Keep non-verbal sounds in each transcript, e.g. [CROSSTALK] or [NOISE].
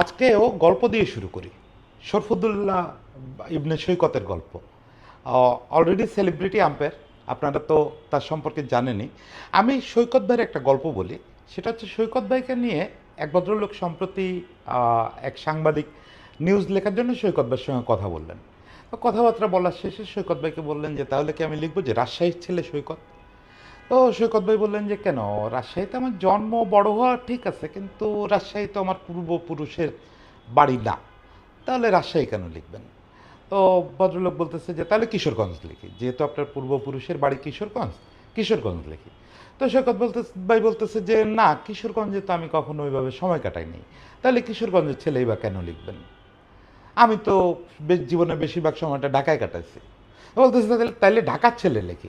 আজকেও গল্প দিয়ে শুরু করি। শরফুদ্দুল্লাহ ইবনে সৈকতের গল্প। অলরেডি সেলিব্রিটি আম্পের আপনারা তো তার সম্পর্কে জানেনই। আমি সৈকত ভাইয়ের একটা গল্প বলি। সেটা হচ্ছে সৈকত ভাইকে নিয়ে এক ভদ্রলোক সম্প্রতি এক সাংবাদিক নিউজ লেখার জন্য সৈকত ভাইয়ের সঙ্গে কথা বললেন। কথাবার্তা বলার শেষে সৈকত ভাইকে বললেন যে, তাহলে কি আমি লিখব যে, রাজশাহীর ছেলে সৈকত? তো সৈকত ভাই বললেন যে, কেন? রাজশাহীতে আমার জন্ম বড় হওয়া ঠিক আছে, কিন্তু রাজশাহী তো আমার পূর্বপুরুষের বাড়ি না। তাহলে রাজশাহী কেন লিখবেন? তো ভদ্রলোক বলতেছে যে, তাহলে কিশোরগঞ্জ লিখি। যেহেতু আপনার পূর্বপুরুষের বাড়ি কিশোরগঞ্জ কিশোরগঞ্জ লিখি। তো সৈকত বলতে, ভাই বলতেছে যে, না, কিশোরগঞ্জে তো আমি কখনো ওইভাবে সময় কাটাইনি। তাহলে কিশোরগঞ্জের ছেলেই বা কেন লিখবেন? আমি তো বেশ জীবনের বেশিরভাগ সময়টা ঢাকায় কাটাইছি। বলতেছে, তাহলে তাইলে ঢাকার ছেলে লেখি।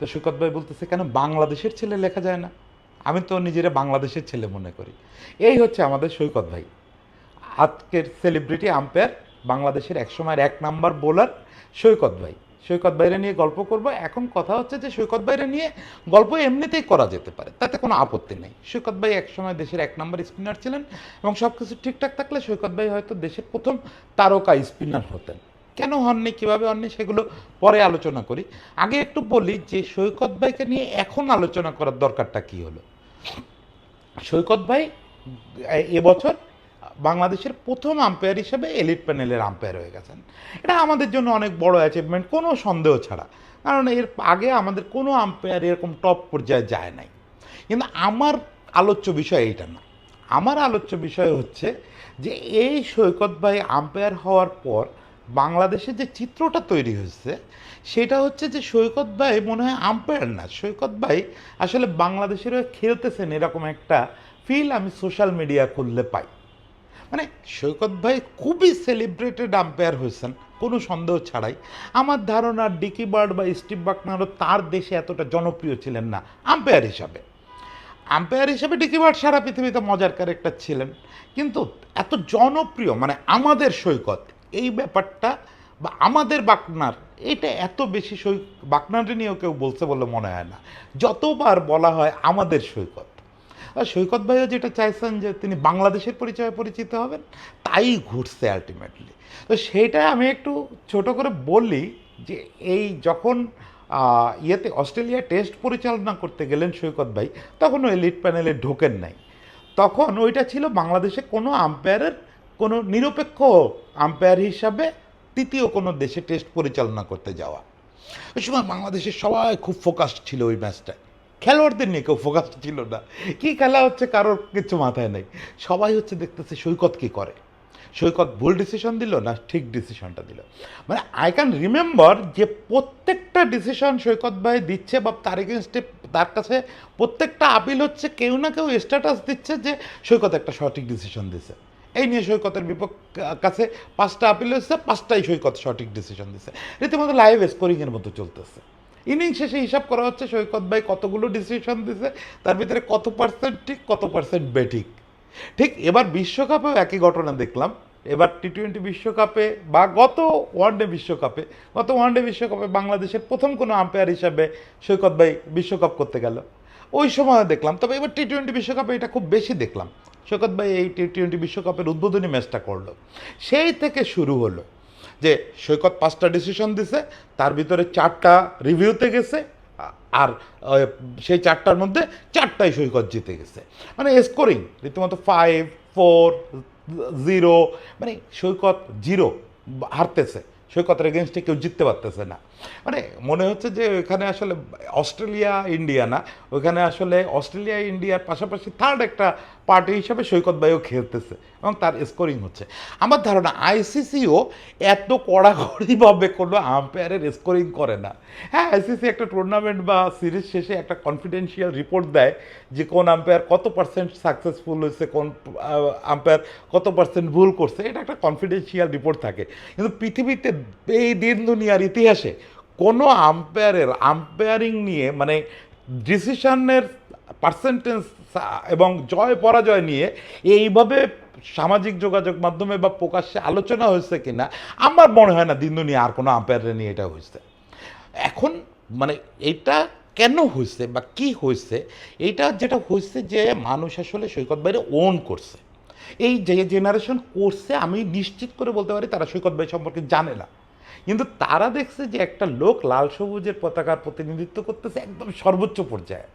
তো সৈকত ভাই বলতেছে, কেন বাংলাদেশের ছেলে লেখা যায় না? আমি তো নিজেরা বাংলাদেশের ছেলে মনে করি। এই হচ্ছে আমাদের সৈকত ভাই। আজকের সেলিব্রিটি আম্পায়ার বাংলাদেশের এক সময়ের এক নাম্বার বোলার সৈকত ভাই। সৈকত ভাইরে নিয়ে গল্প করব। এখন কথা হচ্ছে যে, সৈকত ভাইরে নিয়ে গল্প এমনিতেই করা যেতে পারে, তাতে কোনো আপত্তি নেই। সৈকত ভাই একসময় দেশের এক নম্বর স্পিনার ছিলেন এবং সব কিছু ঠিকঠাক থাকলে সৈকত ভাই হয়তো দেশের প্রথম তারকা স্পিনার হতেন। কেন হননি, কীভাবে হননি, সেগুলো পরে আলোচনা করি। আগে একটু বলি যে সৈকত ভাইকে নিয়ে এখন আলোচনা করার দরকারটা কী হলো? সৈকত ভাই এবছর বাংলাদেশের প্রথম আম্পায়ার হিসেবে এলিট প্যানেলের আম্পায়ার হয়ে গেছেন। এটা আমাদের জন্য অনেক বড় অ্যাচিভমেন্ট কোনো সন্দেহ ছাড়া। কারণ এর আগে আমাদের কোনো আম্পায়ার এরকম টপ পর্যায়ে যায় নাই। কিন্তু আমার আলোচ্য বিষয় এইটা না। আমার আলোচ্য বিষয় হচ্ছে যে এই সৈকত ভাই আম্পায়ার হওয়ার পর বাংলাদেশে যে চিত্রটা তৈরি হয়েছে, সেটা হচ্ছে যে সৈকত ভাই মনে হয় আম্পায়ার না। সৈকত ভাই আসলে বাংলাদেশের হয়ে খেলতেছেন এরকম একটা ফিল আমি সোশ্যাল মিডিয়া খুললে পাই। মানে সৈকত ভাই খুবই সেলিব্রেটেড আম্পায়ার হয়েছেন, কোনো সন্দেহ ছাড়াই। আমার ধারণা ডিকি বার্ড বা স্টিভ বাকনারও তার দেশে এতটা জনপ্রিয় ছিলেন না আম্পায়ার হিসাবে। আম্পায়ার হিসেবে ডিকি বার্ড সারা পৃথিবীতে মজার ক্যারেক্টার ছিলেন। কিন্তু এত জনপ্রিয় মানে আমাদের সৈকত এই ব্যাপারটা বা আমাদের বাকনার, এটা এত বেশি সৈ বাকনারে নিয়েও কেউ বলছে বলে মনে হয় না। যতবার বলা হয় আমাদের সৈকত। আর সৈকত ভাইও যেটা চাইছেন যে তিনি বাংলাদেশের পরিচয়ে পরিচিত হবেন, তাই ঘুরছে আলটিমেটলি তো সেইটা আমি একটু ছোট করে বলি যে এই যখন ইয়েতে অস্ট্রেলিয়া টেস্ট পরিচালনা করতে গেলেন সৈকত ভাই তখন ওই লিড প্যানেলে ঢোকেন নাই। তখন ওইটা ছিল বাংলাদেশে কোনো আম্পায়ারের কোনো নিরপেক্ষ আম্পায়ার হিসাবে তৃতীয় কোনো দেশে টেস্ট পরিচালনা করতে যাওয়া। ওই সময় বাংলাদেশের সবাই খুব ফোকাসড ছিল ওই ম্যাচটায় খেলোয়াড়দের নিয়ে কেউ ফোকাসড ছিল না। কি খেলা হচ্ছে কারোর কিছু মাথায় নেই। সবাই হচ্ছে দেখতেছে সৈকত কি করে। সৈকত ভুল ডিসিশন দিল না ঠিক ডিসিশনটা দিল। মানে আই ক্যান রিমেম্বার যে প্রত্যেকটা ডিসিশন সৈকত ভাই দিচ্ছে বা তার এগেনস্টে তার কাছে প্রত্যেকটা আপিল হচ্ছে, কেউ না কেউ স্ট্যাটাস দিচ্ছে যে সৈকত একটা সঠিক ডিসিশন দিছে এই নিয়ে সৈকতের বিপক্ষ কাছে পাঁচটা আপিল হচ্ছে পাঁচটাই সৈকত সঠিক ডিসিশন দিছে। রীতিমতো লাইভ স্কোরিংয়ের মতো চলতেছে। ইনিংস শেষে হিসাব করা হচ্ছে সৈকত ভাই কতগুলো ডিসিশন দিছে, তার ভিতরে কত পার্সেন্ট ঠিক, কত পার্সেন্ট বেঠিক। ঠিক এবার বিশ্বকাপেও একই ঘটনা দেখলাম। এবার টি টোয়েন্টি বিশ্বকাপে বা গত ওয়ানডে বিশ্বকাপে, গত ওয়ানডে বিশ্বকাপে বাংলাদেশের প্রথম কোনো আম্পায়ার হিসাবে সৈকত ভাই বিশ্বকাপ করতে গেল। ওই সময় দেখলাম, তবে এবার টি টোয়েন্টি বিশ্বকাপে এটা খুব বেশি দেখলাম। সৈকত ভাই এই টি টোয়েন্টি বিশ্বকাপের উদ্বোধনী ম্যাচটা করল। সেই থেকে শুরু হলো যে সৈকত পাঁচটা ডিসিশন দিছে, তার ভিতরে চারটা রিভিউতে গেছে, আর সেই চারটার মধ্যে চারটাই সৈকত জিতে গেছে। মানে স্কোরিং রীতিমতো ফাইভ ফোর জিরো মানে সৈকত জিরো হারতেছে। সৈকতের এগেনস্টে কেউ জিততে পারতেছে না। মানে মনে হচ্ছে যে ওইখানে আসলে অস্ট্রেলিয়া, ইন্ডিয়া না, ওইখানে আসলে অস্ট্রেলিয়া, ইন্ডিয়ার পাশাপাশি থার্ড একটা পার্টি হিসাবে সৈকত ভাইও খেলতেছে এবং তার স্কোরিং হচ্ছে। আমার ধারণা আইসিসিও এত কড়াকড়িভাবে কোনো আম্পায়ারের স্কোরিং করে না। হ্যাঁ আইসিসি একটা টুর্নামেন্ট বা সিরিজ শেষে একটা কনফিডেন্সিয়াল রিপোর্ট দেয় যে কোন আম্পায়ার কত পার্সেন্ট সাকসেসফুল হয়েছে, কোন আম্পায়ার কত পার্সেন্ট ভুল করছে, এটা একটা কনফিডেন্সিয়াল রিপোর্ট থাকে। কিন্তু পৃথিবীতে এই দিন দুনিয়ার ইতিহাসে কোনো আম্পায়ারের আম্পায়ারিং নিয়ে মানে ডিসিশনের পার্সেন্টেজ এবং জয়, পরাজয় নিয়ে এইভাবে সামাজিক যোগাযোগ মাধ্যমে বা প্রকাশ্যে আলোচনা হয়েছে কিনা, আমার মনে হয় না দিন দুনিয়া আর কোনো আম্পায়ারের নিয়ে এটা হয়েছে। এখন মানে এটা কেন হয়েছে বা কি হয়েছে, এটা যেটা হয়েছে যে মানুষ আসলে সৈকত বাইরে ওন করছে। এই যে জেনারেশন করছে, আমি নিশ্চিত করে বলতে পারি তারা সৈকত ভাই সম্পর্কে জানে না। কিন্তু তারা দেখছে যে একটা লোক লাল সবুজের পতাকার প্রতিনিধিত্ব করতেছে একদম সর্বোচ্চ পর্যায়ে।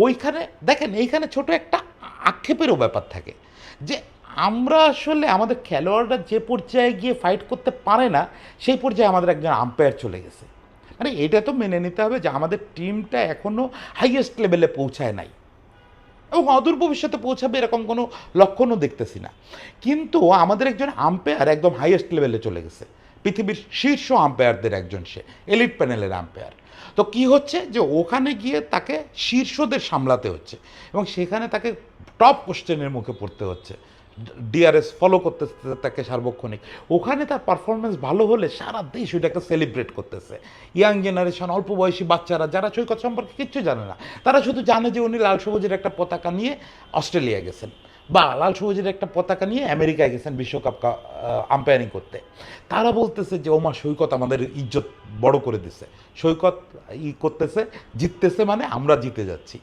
ওইখানে, দেখেন, এইখানে ছোট একটা আক্ষেপেরও ব্যাপার থাকে যে আমরা আসলে আমাদের খেলোয়াড়রা যে পর্যায়ে গিয়ে ফাইট করতে পারে না, সেই পর্যায়ে আমাদের একজন আম্পায়ার চলে গেছে। মানে এটা তো মেনে নিতে হবে যে আমাদের টিমটা এখনও হাইয়েস্ট লেভেলে পৌঁছায় নাই। এবং অদূর ভবিষ্যতে পৌঁছাবে এরকম কোনো লক্ষণও দেখতেছি না। কিন্তু আমাদের একজন আম্পায়ার একদম হাইয়েস্ট লেভেলে চলে গেছে। পৃথিবীর শীর্ষ আম্পায়ারদের একজন সে এলিট প্যানেলের আম্পায়ার তো কি হচ্ছে যে ওখানে গিয়ে তাকে শীর্ষদের সামলাতে হচ্ছে এবং সেখানে তাকে টপ কোশ্চেনের মুখে পড়তে হচ্ছে। ডিআরএস ফলো করতে তাকে সার্বক্ষণিক। ওখানে তার পারফরমেন্স ভালো হলে সারা দেশ ওইটাকে সেলিব্রেট করতেছে। ইয়াং জেনারেশন অল্প বয়সী বাচ্চারা, যারা সৈকত সম্পর্কে কিচ্ছু জানে না, তারা শুধু জানে যে উনি লাল সবুজের একটা পতাকা নিয়ে অস্ট্রেলিয়া গেছেন। বা লাল সবুজের একটা পতাকা নিয়ে আমেরিকায় গেছেন বিশ্বকাপ আম্পায়ারিং করতে। তারা বলতেছে যে, ওমা, সৈকত আমাদের ইজ্জত বড় করে দিছে। সৈকত ই করতেছে, জিততেছে মানে আমরা জিতে যাচ্ছি।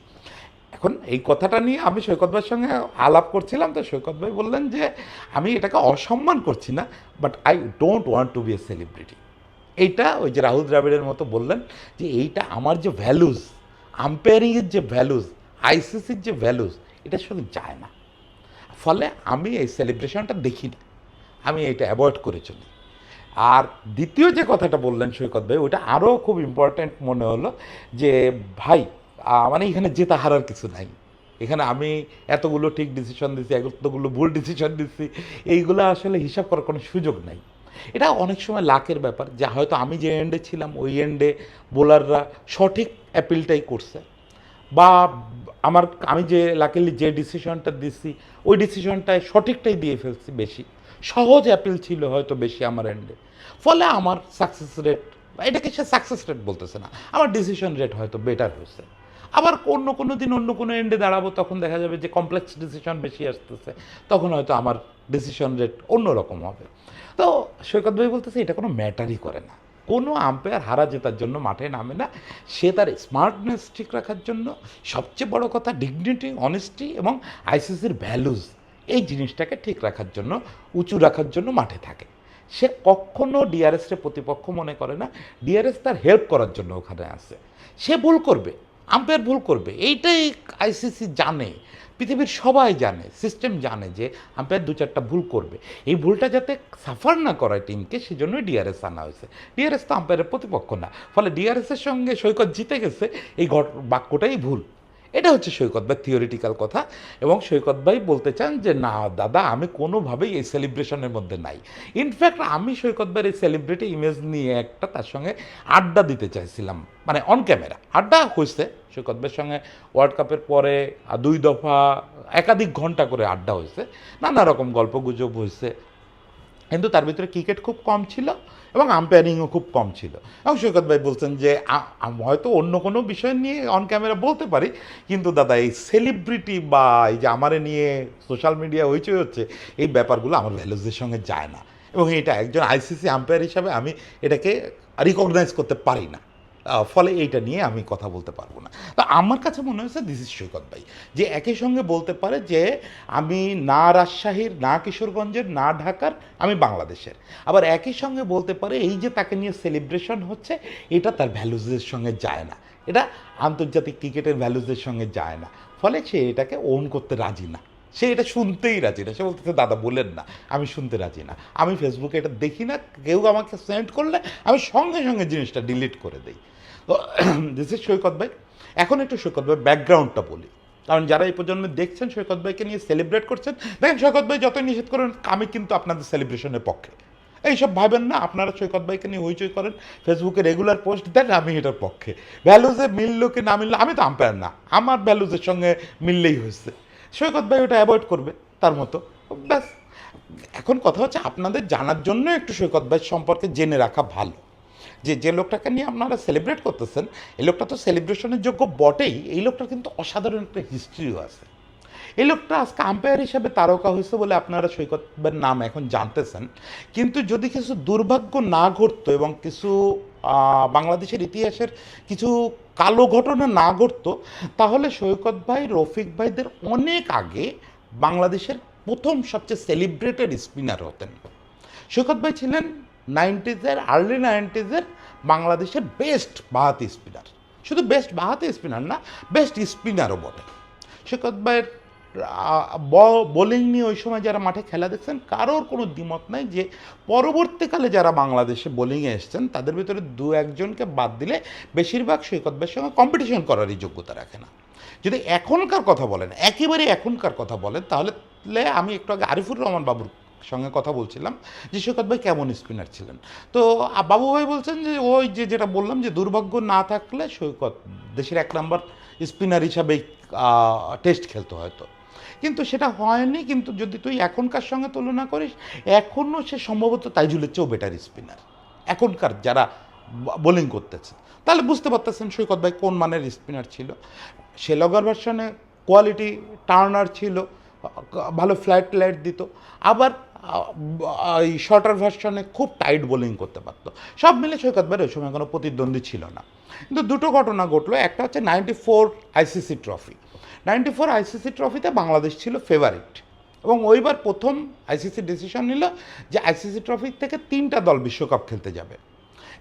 এখন এই কথাটা নিয়ে আমি সৈকত ভাইয়ের সঙ্গে আলাপ করছিলাম, তো সৈকত ভাই বললেন যে, আমি এটাকে অসম্মান করছি না but I don't want to be a celebrity এইটা ওই যে রাহুল দ্রাবিড়ের মতো বললেন যে, এইটা আমার যে ভ্যালুজ আম্পায়ারিংয়ের যে ভ্যালুজ আইসিসির যে ভ্যালুজ এটার সঙ্গে যায় না। ফলে আমি এই সেলিব্রেশনটা দেখি না আমি এটা অ্যাভয়েড করে চলি আর দ্বিতীয় যে কথাটা বললেন সৈকত ভাই ওটা আরও খুব ইম্পর্ট্যান্ট মনে হলো যে, ভাই মানে এখানে জেতা হারার কিছু নাই। এখানে আমি এতগুলো ঠিক ডিসিশন দিচ্ছি এতগুলো ভুল ডিসিশন দিচ্ছি এইগুলো আসলে হিসাব করার কোনো সুযোগ নাই। এটা অনেক সময় লাকের ব্যাপার, যা হয়তো আমি যে এন্ডে ছিলাম, ওই এন্ডে বোলাররা সঠিক অ্যাপিলটাই করছে। বা আমার, আমি যে লাকিলি যে ডিসিশনটা দিচ্ছি ওই ডিসিশনটায় সঠিকটাই দিয়ে ফেলছি বেশি। সহজ অ্যাপিল ছিল হয়তো বেশি আমার এন্ডে ফলে আমার সাকসেস রেট এটাকে সে সাকসেস রেট বলতেছে না, আমার ডিসিশন রেট হয়তো বেটার হয়েছে। আবার অন্য কোনো দিন অন্য কোনো এন্ডে দাঁড়াবো, তখন দেখা যাবে যে কমপ্লেক্স ডিসিশন বেশি আসতেছে, তখন হয়তো আমার ডিসিশন রেট অন্যরকম হবে। তো সৈকত ভাই বলতেছে, এটা কোনো ম্যাটারই করে না। কোনো আম্পায়ার হারা জেতার জন্য মাঠে নামে না। সে তার স্মার্টনেস ঠিক রাখার জন্য সবচেয়ে বড় কথা ডিগনিটি অনেস্টি এবং আইসিসির ভ্যালুজ এই জিনিসটাকে ঠিক রাখার জন্য, উঁচু রাখার জন্য মাঠে থাকে। সে কখনো ডিআরএসকে প্রতিপক্ষ মনে করে না। ডিআরএস তার হেল্প করার জন্য ওখানে আছে সে ভুল করবে আম্পায়ার ভুল করবে, এইটাই আইসিসি জানে। পৃথিবীর সবাই জানে সিস্টেম জানে যে আম্পায়ার দু চারটা ভুল করবে। এই ভুলটা যাতে সাফার না করায় টিমকে সেজন্যই ডিআরএস আনা হয়েছে। ডিআরএস তো আম্পায়ারের প্রতিপক্ষ না। ফলে ডিআরএসের সঙ্গে সৈকত জিতে গেছে, এই ঘট বাক্যটাই ভুল। এটা হচ্ছে সৈকত ভাই থিওরিটিক্যাল কথা। এবং সৈকত ভাই বলতে চান যে, না, দাদা, আমি কোনোভাবেই এই সেলিব্রেশনের মধ্যে নাই। ইনফ্যাক্ট আমি সৈকত ভাইয়ের এই সেলিব্রিটি ইমেজ নিয়ে একটা তার সঙ্গে আড্ডা দিতে চাইছিলাম। মানে অন ক্যামেরা আড্ডা হয়েছে সৈকত ভাইয়ের সঙ্গে। ওয়ার্ল্ড কাপের পরে দুই দফা একাধিক ঘণ্টা করে আড্ডা হয়েছে। নানা রকম গল্প গুজব হয়েছে। কিন্তু তার ভিতরে ক্রিকেট খুব কম ছিল এবং আম্পায়ারিংও খুব কম ছিল। এবং সৈকত ভাই বলছেন যে হয়তো অন্য কোনো বিষয় নিয়ে অন ক্যামেরা বলতে পারি, কিন্তু দাদা, এই সেলিব্রিটি বা এই যে আমারে নিয়ে সোশ্যাল মিডিয়া হইচই হচ্ছে, এই ব্যাপারগুলো আমার ভ্যালুজের সঙ্গে যায় না। এবং এটা একজন আইসিসি আম্পায়ার হিসাবে আমি এটাকে রিকগনাইজ করতে পারি না। ফলে এইটা নিয়ে আমি কথা বলতে পারব না। তো আমার কাছে মনে হয়েছে দিস ইজ সৈকত ভাই, যে একই সঙ্গে বলতে পারে যে আমি না রাজশাহীর, না কিশোরগঞ্জের, না ঢাকার, আমি বাংলাদেশের। আবার একই সঙ্গে বলতে পারে এই যে তাকে নিয়ে সেলিব্রেশন হচ্ছে, এটা তার ভ্যালুজের সঙ্গে যায় না। এটা আন্তর্জাতিক ক্রিকেটের ভ্যালুজের সঙ্গে যায় না। ফলে সে এটাকে ওন করতে রাজি না। সে এটা শুনতেই রাজি না। সে বলতেছে, দাদা বলেন না, আমি শুনতে রাজি না। আমি ফেসবুকে এটা দেখি না। কেউ আমাকে সেন্ড করলে আমি সঙ্গে সঙ্গে জিনিসটা ডিলিট করে দিই। দিস ইজ [CLEARS THROAT] সৈকত ভাই। এখন একটু সৈকত ভাই ব্যাকগ্রাউন্ডটা বলি। কারণ যারা এই প্রজন্মে দেখছেন সৈকত ভাইকে নিয়ে সেলিব্রেট করছেন, দেখেন সৈকত ভাই যতই নিষেধ করেন, আমি কিন্তু আপনাদের সেলিব্রেশনের পক্ষে। এইসব ভাবেন না, আপনারা সৈকত ভাইকে নিয়ে হইচই করেন ফেসবুকে রেগুলার পোস্ট দেন, আমি এটার পক্ষে। ভ্যালুজে মিললো কি না মিললো, আমি তো আম্পায়ার না। আমার ভ্যালুজের সঙ্গে মিললেই হয়েছে সৈকত ভাই ওটা অ্যাভয়েড করবে, তার মতো। ব্যাস। এখন কথা হচ্ছে, আপনাদের জানার জন্য একটু সৈকত ভাই সম্পর্কে জেনে রাখা ভালো। যে যে লোকটাকে নিয়ে আপনারা সেলিব্রেট করতেছেন, এই লোকটা তো সেলিব্রেশনের যোগ্য বটেই, এই লোকটার কিন্তু অসাধারণ একটা হিস্ট্রিও আছে। এই লোকটা আজকে আম্পায়ার হিসাবে তারকা হয়েছে বলে আপনারা সৈকতের নাম এখন জানতেছেন। কিন্তু যদি কিছু দুর্ভাগ্য না ঘটতো এবং কিছু বাংলাদেশের ইতিহাসের কিছু কালো ঘটনা না ঘটতো, তাহলে সৈকত ভাই, রফিক ভাইদের অনেক আগে বাংলাদেশের প্রথম সবচেয়ে সেলিব্রেটেড স্পিনার হতেন। সৈকত ভাই ছিলেন নাইনটিজের আর্লি নাইনটিজের বাংলাদেশের বেস্ট বাহাতি স্পিনার শুধু বেস্ট বাহাতি স্পিনার না বেস্ট স্পিনারও বটে। সৈকত ভাইয়ের বোলিং নিয়ে ওই সময় যারা মাঠে খেলা দেখছেন, কারোর কোনো দ্বিমত নাই যে পরবর্তীকালে যারা বাংলাদেশে বোলিংয়ে এসছেন, তাদের ভিতরে দু একজনকে বাদ দিলে বেশিরভাগ সৈকত ভাইয়ের সঙ্গে কম্পিটিশন করারই যোগ্যতা রাখে না। যদি এখনকার কথা বলেন, একেবারে এখনকার কথা বলেন, তাহলে আমি একটু আগে আরিফুর রহমান বাবুর সঙ্গে কথা বলছিলাম যে সৈকত ভাই কেমন স্পিনার ছিলেন? তো বাবু ভাই বলছেন যে, ওই যে যেটা বললাম যে, দুর্ভাগ্য না থাকলে সৈকত দেশের এক নম্বর স্পিনার হিসাবেই টেস্ট খেলতো হয়তো। কিন্তু সেটা হয়নি, কিন্তু যদি তুই এখনকার সঙ্গে তুলনা করিস, এখনও সে সম্ভবত তাইজুলের চেয়েও বেটার স্পিনার। এখনকার যারা বোলিং করতেছে। তাহলে বুঝতে পারতেছেন সৈকত ভাই কোন মানের স্পিনার ছিল। শ্রীলঙ্কার ভার্সনে কোয়ালিটি টার্নার ছিল ভালো ফ্ল্যাট লাইট দিত। আবার এই শর্টার ভার্সনে খুব টাইট বোলিং করতে পারতো। সব মিলে সৈকত ভাইয়ের ওই সময় কোনো প্রতিদ্বন্দ্বী ছিল না। কিন্তু দুটো ঘটনা ঘটলো, একটা হচ্ছে ninety four ICC trophy ninety four ICC ট্রফিতে বাংলাদেশ ছিল ফেভারিট এবং ওইবার প্রথম আইসিসি ডিসিশন নিল যে আইসিসি ট্রফি থেকে তিনটা দল বিশ্বকাপ খেলতে যাবে।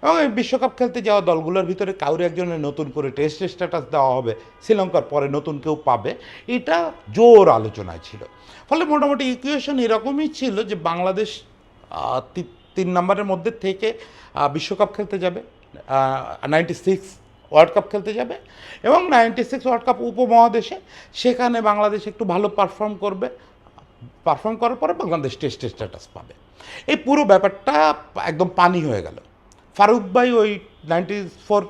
এবং এই বিশ্বকাপ খেলতে যাওয়া দলগুলোর ভিতরে কাউরে একজনের নতুন করে টেস্ট স্ট্যাটাস দেওয়া হবে, শ্রীলঙ্কার পরে নতুন কেউ পাবে, এটা জোর আলোচনায় ছিল। ফলে মোটামুটি ইকুয়েশন এরকমই ছিল যে বাংলাদেশ তিন নম্বরের মধ্যে থেকে বিশ্বকাপ খেলতে যাবে নাইনটি সিক্স ওয়ার্ল্ড কাপ খেলতে যাবে এবং নাইনটি সিক্স ওয়ার্ল্ড কাপ উপমহাদেশে, সেখানে বাংলাদেশ একটু ভালো পারফর্ম করবে পারফর্ম করার পরে বাংলাদেশ টেস্ট স্ট্যাটাস পাবে। এই পুরো ব্যাপারটা একদম পানি হয়ে গেল। ফারুক ভাই ওই নাইনটি ফোর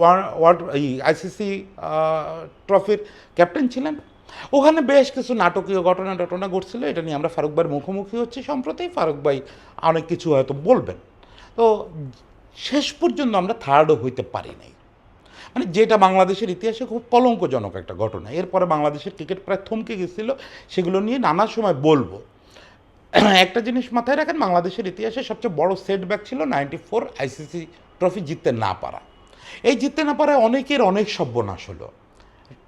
ওয়ার্ল্ড, এই আইসিসি ট্রফির ক্যাপ্টেন ছিলেন। ওখানে বেশ কিছু নাটকীয় ঘটনা টটনা ঘটছিল, এটা নিয়ে আমরা ফারুক ভাইয়ের মুখোমুখি হচ্ছি। সম্প্রতি ফারুক ভাই অনেক কিছু হয়তো বলবেন। তো শেষ পর্যন্ত আমরা থার্ডও হইতে পারি নাই। মানে যেটা বাংলাদেশের ইতিহাসে খুব কলঙ্কজনক একটা ঘটনা। এরপরে বাংলাদেশের ক্রিকেট প্রায় থমকে গেছিল, সেগুলো নিয়ে নানা সময় বলব। [CLEARS THROAT] একটা জিনিস মাথায় রাখেন, বাংলাদেশের ইতিহাসে সবচেয়ে বড় সেটব্যাক ছিল নাইনটি ফোর আইসিসি ট্রফি জিততে না পারা। এই জিততে না পারায় অনেকের অনেক সর্বনাশ হলো।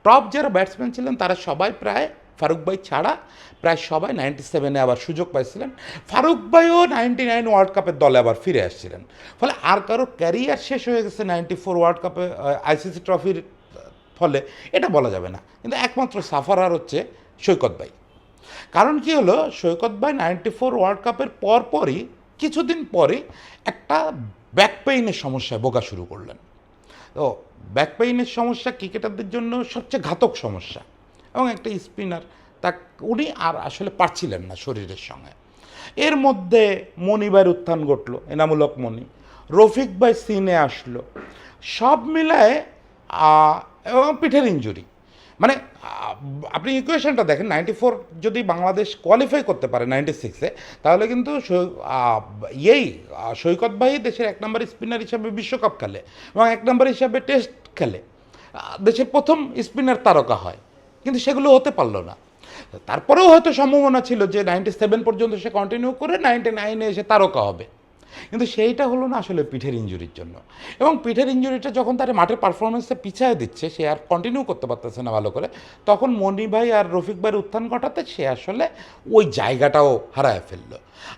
টপ যারা ব্যাটসম্যান ছিলেন, তারা সবাই প্রায় ফারুক ভাই ছাড়া, প্রায় সবাই নাইনটি সেভেনে আবার সুযোগ পাইছিলেন। ফারুক ভাইও নাইনটি নাইন ওয়ার্ল্ড কাপের দলে আবার ফিরে আসছিলেন। ফলে আর কারও ক্যারিয়ার শেষ হয়ে গেছে নাইনটি ফোর ওয়ার্ল্ড কাপে আইসিসি ট্রফির ফলে, এটা বলা যাবে না। কিন্তু একমাত্র সাফারার হচ্ছে সৈকত ভাই। কারণ কি হলো, সৈকত ভাই নাইনটি ফোর ওয়ার্ল্ড কাপের পরপরই কিছুদিন পরে একটা ব্যাক পেইনের সমস্যায় বোকা শুরু করলেন। তো ব্যাক পেইনের সমস্যা ক্রিকেটারদের জন্য সবচেয়ে ঘাতক সমস্যা এবং একটা স্পিনার তা উনি আর আসলে পারছিলেন না শরীরের সঙ্গে। এর মধ্যে মণিবার উত্থান ঘটলো, এনামূলক মণি। রফিক ভাই সিনে আসলো। সব মিলায় এবং পিঠের ইঞ্জুরি মানে আপনি ইকুয়েশনটা দেখেন নাইনটি ফোর যদি বাংলাদেশ কোয়ালিফাই করতে পারে নাইনটি সিক্সে তাহলে কিন্তু ইয়েই সৈকত দেশের এক নম্বর স্পিনার হিসাবে বিশ্বকাপ খেলে এবং এক নম্বর হিসাবে টেস্ট খেলে। দেশের প্রথম স্পিনার তারকা হয়। কিন্তু সেগুলো হতে পারল না। তারপরেও হয়তো সম্ভাবনা ছিল যে নাইনটি সেভেন পর্যন্ত সে কন্টিনিউ করে নাইনটি নাইনে এসে তারকা হবে। কিন্তু সেইটা হলো না আসলে পিঠের ইঞ্জুরির জন্য। এবং পিঠের ইঞ্জুরিটা যখন তার মাঠের পারফরমেন্সে পিছিয়ে দিচ্ছে, সে আর কন্টিনিউ করতে পারতেছে না ভালো করে, তখন মনি ভাই আর রফিক ভাইয়ের উত্থান ঘটাতে সে আসলে ওই জায়গাটাও হারায় ফেলল।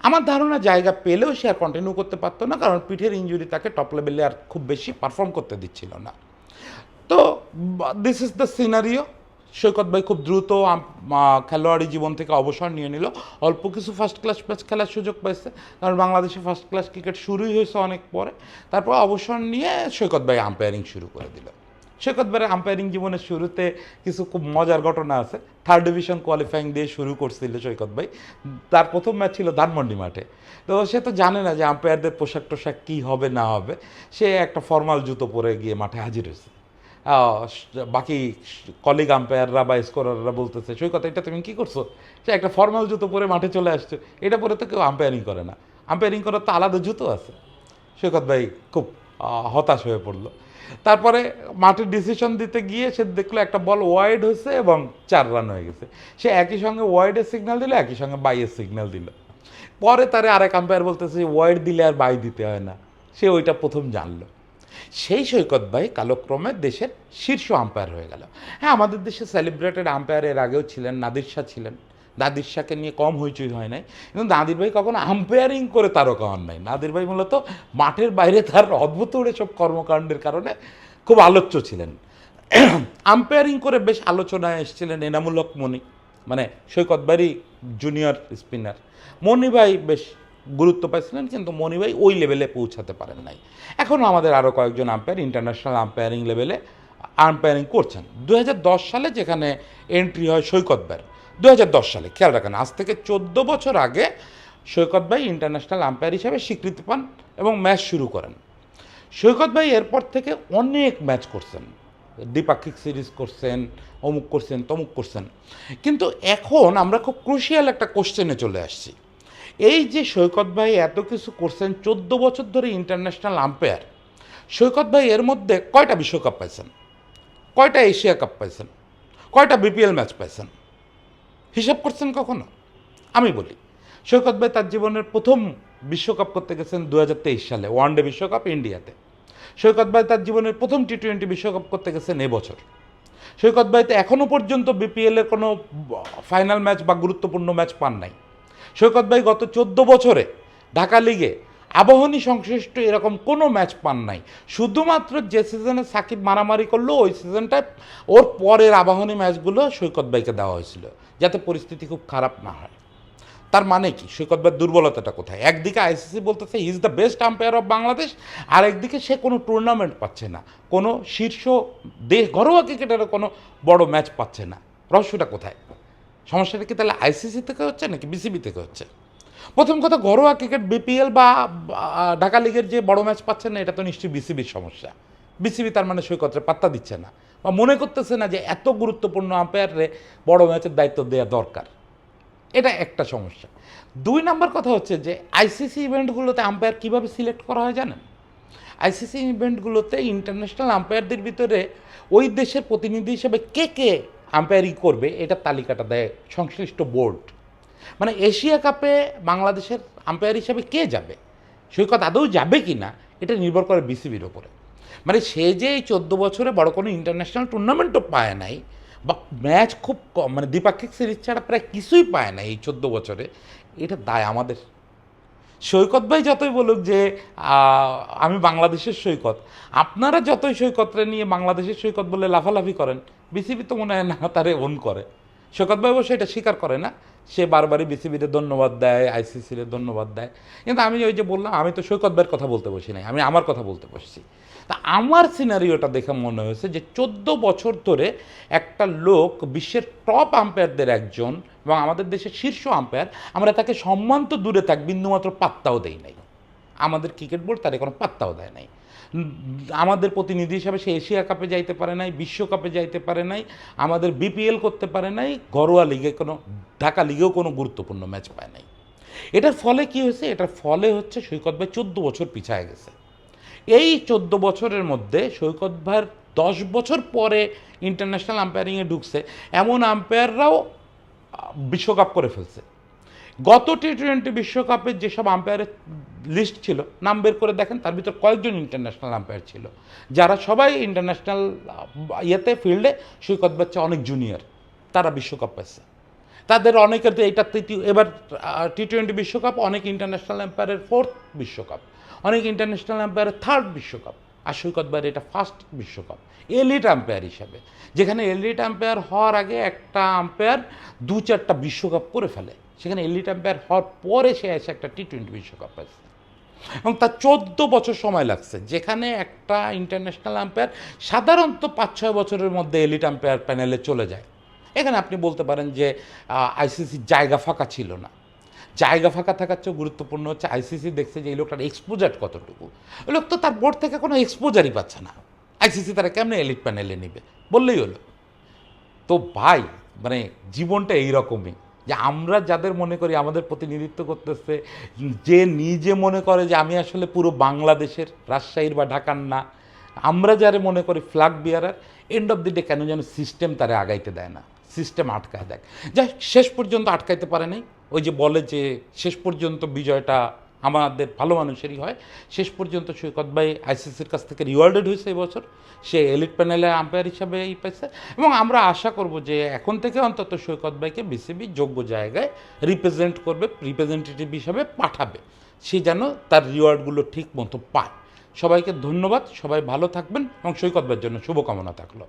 আমার ধারণা জায়গা পেলেও সে আর কন্টিনিউ করতে পারতো না, কারণ পিঠের ইঞ্জুরি তাকে টপ লেভেলে আর খুব বেশি পারফর্ম করতে দিচ্ছিল না। তো this is the scenario Saikat ভাই খুব দ্রুত খেলোয়াড়ি জীবন থেকে অবসর নিয়ে নিল। অল্প কিছু ফার্স্ট ক্লাস ম্যাচ খেলার সুযোগ পাইছে, কারণ বাংলাদেশে ফার্স্ট ক্লাস ক্রিকেট শুরুই হয়েছে অনেক পরে। তারপর অবসর নিয়ে সৈকত ভাই আম্পায়ারিং শুরু করে দিল। সৈকত ভাইয়ের আম্পায়ারিং জীবনের শুরুতে কিছু খুব মজার ঘটনা আছে। থার্ড ডিভিশন কোয়ালিফাইং দিয়ে শুরু করছিল সৈকত ভাই। তার প্রথম ম্যাচ ছিল ধানমন্ডি মাঠে। তো সে তো জানে না যে আম্পায়ারদের পোশাক টোশাক কী হবে, না হবে। সে একটা ফর্মাল জুতো পরে গিয়ে মাঠে হাজির হয়েছে। বাকি কলিগ আম্পায়াররা বা স্কোরাররা বলতেছে, সৈকত, এটা তুমি কি করছ? সে একটা ফর্মাল জুতো পরে মাঠে চলে আসছে। এটা পরে তো কেউ আম্পায়ারিং করে না। আম্পায়ারিং করার তো আলাদা জুতো আছে। সৈকত ভাই খুব হতাশ হয়ে পড়ল। তারপরে মাঠে ডিসিশন দিতে গিয়ে সে দেখল একটা বল ওয়াইড হয়েছে এবং চার রান হয়ে গেছে। সে একই সঙ্গে ওয়াইডের সিগন্যাল দিল, একই সঙ্গে বাইয়ের সিগন্যাল দিল। পরে তারে আরেক আম্পায়ার বলতেছে ওয়াইড দিলে আর বাই দিতে হয় না। সে ওইটা প্রথম জানলো। সেই সৈকত ভাই কালক্রমে দেশের শীর্ষ আম্পায়ার হয়ে গেল। হ্যাঁ আমাদের দেশে সেলিব্রেটেড আম্পায়ার এর আগেও ছিলেন, নাদির শাহ ছিলেন। নাদির শাহকে নিয়ে কম হইচই হয় নাই। কিন্তু নাদির ভাই কখনো আম্পায়ারিং করে তারকা হন নাই। নাদির ভাই মূলত মাঠের বাইরে তার অদ্ভুত সব কর্মকাণ্ডের কারণে খুব আলোচ্য ছিলেন। আম্পায়ারিং করে বেশ আলোচনায় এসেছিলেন এনামূলক মনি মানে সৈকত বাড়ি জুনিয়র স্পিনার মনি ভাই বেশ গুরুত্ব পাইছিলেন কিন্তু মনি ভাই ওই লেভেলে পৌঁছাতে পারেন নাই। এখনও আমাদের আরও কয়েকজন আম্পায়ার ইন্টারন্যাশনাল আম্পায়ারিং লেভেলে আম্পায়ারিং করছেন। দু হাজার দশ সালে যেখানে এন্ট্রি হয় সৈকত ভাইয়ের দু সালে, খেয়াল রাখেন, আজ থেকে চোদ্দ বছর আগে সৈকত ভাই ইন্টারন্যাশনাল আম্পায়ার হিসেবে স্বীকৃতি পান এবং ম্যাচ শুরু করেন। সৈকত ভাই এরপর থেকে অনেক ম্যাচ করছেন। দ্বিপাক্ষিক সিরিজ করছেন, অমুক করছেন, তমুক করছেন। কিন্তু এখন আমরা খুব ক্রুশিয়াল একটা কোশ্চেনে চলে আসছি। এই যে সৈকত ভাই এত কিছু করছেন, চোদ্দ বছর ধরে ইন্টারন্যাশনাল আম্পায়ার সৈকত ভাই এর মধ্যে কয়টা বিশ্বকাপ পাইছেন? কয়টা এশিয়া কাপ পাইছেন? কয়টা বিপিএল ম্যাচ পাইছেন? হিসাব করছেন কখনো? আমি বলি, সৈকত ভাই তার জীবনের প্রথম বিশ্বকাপ করতে গেছেন দু হাজার তেইশ সালে, ওয়ানডে বিশ্বকাপ ইন্ডিয়াতে। সৈকত ভাই তার জীবনের প্রথম টি টোয়েন্টি বিশ্বকাপ করতে গেছেন এবছর সৈকত ভাই তো এখনও পর্যন্ত বিপিএলের কোনো ফাইনাল ম্যাচ বা গুরুত্বপূর্ণ ম্যাচ পান নাই। সৈকত ভাই, গত চোদ্দ বছরে ঢাকা লিগে আবাহনী সংশ্লিষ্ট এরকম কোনো ম্যাচ পান নাই। শুধুমাত্র যে সিজনে সাকিব মারামারি করল, ওই সিজনটায় ওর পরের আবাহনী ম্যাচগুলো সৈকত ভাইকে দেওয়া হয়েছিল, যাতে পরিস্থিতি খুব খারাপ না হয়। তার মানে কি? সৈকত ভাইয়ের দুর্বলতাটা কোথায়? একদিকে আইসিসি বলতেছে is the best umpire of Bangladesh আর একদিকে সে কোনো টুর্নামেন্ট পাচ্ছে না, কোনো শীর্ষ দেশ ঘরোয়া ক্রিকেটেরও কোনো বড় ম্যাচ পাচ্ছে না। রহস্যটা কোথায়? সমস্যাটা কি তাহলে আইসিসি থেকে হচ্ছে নাকি বিসিবি থেকে হচ্ছে? প্রথম কথা, ঘরোয়া ক্রিকেট বিপিএল বা ঢাকা লিগের যে বড় ম্যাচ পাচ্ছে না, এটা তো নিশ্চয়ই বিসিবির সমস্যা। বিসিবি তার মানে সৈকতের পাত্তা দিচ্ছে না। বা মনে করতেছে না যে এত গুরুত্বপূর্ণ আম্পায়ারে বড় ম্যাচের দায়িত্ব দেওয়া দরকার। এটা একটা সমস্যা। দুই নম্বর কথা হচ্ছে যে আইসিসি ইভেন্টগুলোতে আম্পায়ার কীভাবে সিলেক্ট করা হয় জানেন? আইসিসি ইভেন্টগুলোতে ইন্টারন্যাশনাল আম্পায়ারদের ভিতরে ওই দেশের প্রতিনিধি হিসেবে কে কে আম্পায়ারিং করবে, এটা তালিকাটা দেয় সংশ্লিষ্ট বোর্ড। মানে এশিয়া কাপে বাংলাদেশের আম্পায়ার হিসাবে কে যাবে? সৈকত আদৌ যাবে কি না এটা নির্ভর করে বিসিবির ওপরে। মানে সে যে এই চোদ্দ বছরে বড় কোনো ইন্টারন্যাশনাল টুর্নামেন্টও পায় নাই, বা ম্যাচ খুব কম মানে দ্বিপাক্ষিক সিরিজ ছাড়া প্রায় কিছুই পায় না এই চোদ্দ বছরে, এটা দায় আমাদের। সৈকত ভাই যতই বলুক যে আমি বাংলাদেশের সৈকত। আপনারা যতই সৈকতটা নিয়ে বাংলাদেশের সৈকত বলে লাফালাফি করেন, বিসিবি তো মনে হয় না তারে ওন করে। সৈকত ভাই অবশ্য এটা স্বীকার করে না। সে বারবারই বিসিবিতে ধন্যবাদ দেয় আইসিসির ধন্যবাদ দেয়। কিন্তু আমি ওই যে বললাম, আমি তো সৈকত ভাইয়ের কথা বলতে বসি নাই, আমি আমার কথা বলতে বসছি। তা আমার সিনারিওটা দেখে মনে হয়েছে যে চোদ্দ বছর ধরে একটা লোক বিশ্বের টপ আম্পায়ারদের একজন এবং আমাদের দেশের শীর্ষ আম্পায়ার আমরা তাকে সম্মান তো দূরে থাক, বিন্দুমাত্র পাত্তাও দেই নাই। আমাদের ক্রিকেট বোর্ড তার কোনো পাত্তাও দেয় নাই। আমাদের প্রতিনিধি হিসাবে সে এশিয়া কাপে যাইতে পারে নাই, বিশ্বকাপে যাইতে পারে নাই, আমাদের বিপিএল করতে পারে নাই, ঘরোয়া লিগে কোনো, ঢাকা লিগেও কোনো গুরুত্বপূর্ণ ম্যাচ পায় নাই। এটার ফলে কি হয়েছে? এটার ফলে হচ্ছে সৈকত ভাই চোদ্দ বছর পিছায় গেছে। এই চোদ্দ বছরের মধ্যে সৈকত ভাইয়ের দশ বছর পরে ইন্টারন্যাশনাল আম্পায়ারিংয়ে ঢুকছে, এমন আম্পায়াররাও বিশ্বকাপ করে ফেলছে। গত টি টোয়েন্টি বিশ্বকাপের যেসব আম্পায়ারের লিস্ট ছিল, নাম বের করে দেখেন, তার ভিতর কয়েকজন ইন্টারন্যাশনাল আম্পায়ার ছিল। যারা সবাই ইন্টারন্যাশনাল ইয়েতে ফিল্ডে সৈকত বাচ্চা অনেক জুনিয়র তারা বিশ্বকাপ পাইছে তাদের অনেকের তো এইটা তৃতীয়, এবার টি টোয়েন্টি বিশ্বকাপ, অনেক ইন্টারন্যাশনাল আম্পায়ারের ফোর্থ বিশ্বকাপ, অনেক ইন্টারন্যাশনাল আম্পায়ারের থার্ড বিশ্বকাপ, আর সৈকত এটা ফার্স্ট বিশ্বকাপ। এলিট আম্পায়ার হিসাবে। যেখানে এলিট আম্পায়ার হওয়ার আগে একটা আম্পায়ার দু চারটা বিশ্বকাপ করে ফেলে। সেখানে এলিট আম্পায়ার হওয়ার পরে সে এসে একটা টি টোয়েন্টি বিশ্বকাপ পাইছে এবং তার চোদ্দ বছর সময় লাগছে। যেখানে একটা ইন্টারন্যাশনাল আম্পায়ার সাধারণত পাঁচ ছয় বছরের মধ্যে এলিট আম্পায়ার প্যানেলে চলে যায়। এখানে আপনি বলতে পারেন যে আইসিসির জায়গা ফাঁকা ছিল না। জায়গা ফাঁকা থাকার চেয়েও গুরুত্বপূর্ণ হচ্ছে আইসিসি দেখছে যে, এই লোকটার এক্সপোজার কতটুকু। ওই লোক তো তার বোর্ড থেকে কোনো এক্সপোজারই পাচ্ছে না। আইসিসি তারা কেমনে এলিট প্যানেলে নেবে? বললেই হলো। তো ভাই মানে জীবনটা এইরকমই। যে আমরা যাদের মনে করি, আমাদের প্রতিনিধিত্ব করতেছে, যে নিজে মনে করে যে আমি আসলে পুরো বাংলাদেশের রাজশাহীর বা ঢাকার না, আমরা যারে মনে করি flag bearer end of the day কেন যেন সিস্টেম তারা আগাইতে দেয় না সিস্টেম আটকায় দেয়। যাই শেষ পর্যন্ত আটকাইতে পারে নাই। ওই যে বলে যে শেষ পর্যন্ত বিজয়টা আমাদের ভালো মানুষেরই হয়। শেষ পর্যন্ত সৈকত ভাই আইসিসির কাছ থেকে রিওয়ার্ডেড হয়েছে এবছর সে এলিট প্যানেলে আম্পায়ার হিসাবে এই পাইছে। এবং আমরা আশা করব যে এখন থেকে অন্তত সৈকত ভাইকে বিসিবি যোগ্য জায়গায় রিপ্রেজেন্ট করবে রিপ্রেজেন্টেটিভ হিসাবে পাঠাবে। সে যেন তার রিওয়ার্ডগুলো ঠিক মতো পায়। সবাইকে ধন্যবাদ, সবাই ভালো থাকবেন এবং সৈকত ভাইয়ের জন্য শুভকামনা থাকল।